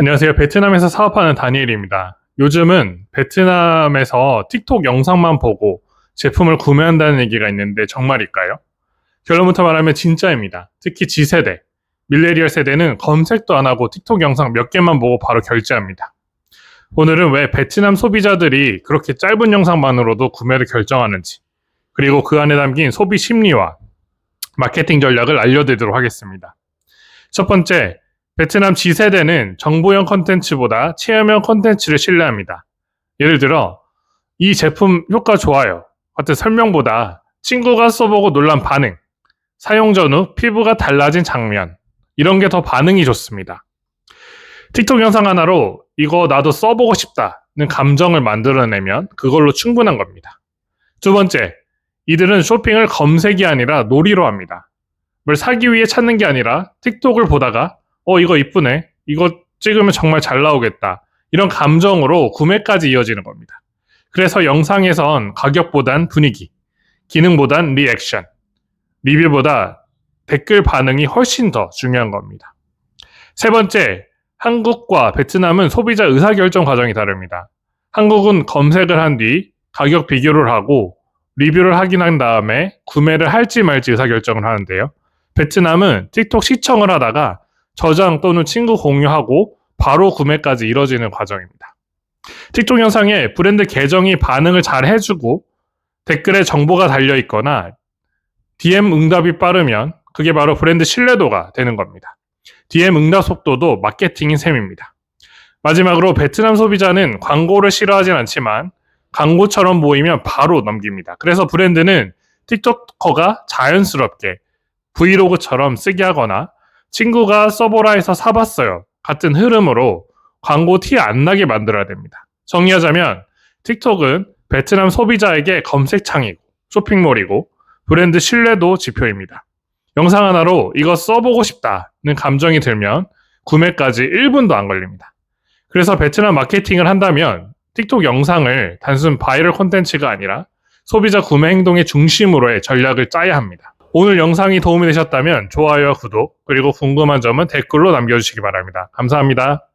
안녕하세요. 베트남에서 사업하는 다니엘입니다. 요즘은 베트남에서 틱톡 영상만 보고 제품을 구매한다는 얘기가 있는데 정말일까요? 결론부터 말하면 진짜입니다. 특히 G세대, 밀레리얼 세대는 검색도 안 하고 틱톡 영상 몇 개만 보고 바로 결제합니다. 오늘은 왜 베트남 소비자들이 그렇게 짧은 영상만으로도 구매를 결정하는지, 그리고 그 안에 담긴 소비 심리와 마케팅 전략을 알려드리도록 하겠습니다. 첫 번째, 베트남 G세대는 정보형 컨텐츠보다 체험형 컨텐츠를 신뢰합니다. 예를 들어, 이 제품 효과 좋아요. 같은 설명보다 친구가 써보고 놀란 반응, 사용 전후 피부가 달라진 장면, 이런 게 더 반응이 좋습니다. 틱톡 영상 하나로 이거 나도 써보고 싶다는 감정을 만들어내면 그걸로 충분한 겁니다. 두 번째, 이들은 쇼핑을 검색이 아니라 놀이로 합니다. 뭘 사기 위해 찾는 게 아니라 틱톡을 보다가 어 이거 이쁘네 이거 찍으면 정말 잘 나오겠다 이런 감정으로 구매까지 이어지는 겁니다. 그래서 영상에선 가격보단 분위기, 기능보단 리액션, 리뷰보다 댓글 반응이 훨씬 더 중요한 겁니다. 세 번째, 한국과 베트남은 소비자 의사결정 과정이 다릅니다. 한국은 검색을 한 뒤 가격 비교를 하고 리뷰를 확인한 다음에 구매를 할지 말지 의사결정을 하는데요. 베트남은 틱톡 시청을 하다가 저장 또는 친구 공유하고 바로 구매까지 이뤄지는 과정입니다. 틱톡 영상에 브랜드 계정이 반응을 잘 해주고 댓글에 정보가 달려 있거나 DM 응답이 빠르면 그게 바로 브랜드 신뢰도가 되는 겁니다. DM 응답 속도도 마케팅인 셈입니다. 마지막으로 베트남 소비자는 광고를 싫어하진 않지만 광고처럼 보이면 바로 넘깁니다. 그래서 브랜드는 틱톡커가 자연스럽게 브이로그처럼 쓰게 하거나 친구가 써보라 해서 사봤어요. 같은 흐름으로 광고 티 안 나게 만들어야 됩니다. 정리하자면 틱톡은 베트남 소비자에게 검색창이고 쇼핑몰이고 브랜드 신뢰도 지표입니다. 영상 하나로 이거 써보고 싶다는 감정이 들면 구매까지 1분도 안 걸립니다. 그래서 베트남 마케팅을 한다면 틱톡 영상을 단순 바이럴 콘텐츠가 아니라 소비자 구매 행동의 중심으로의 전략을 짜야 합니다. 오늘 영상이 도움이 되셨다면 좋아요와 구독, 그리고 궁금한 점은 댓글로 남겨주시기 바랍니다. 감사합니다.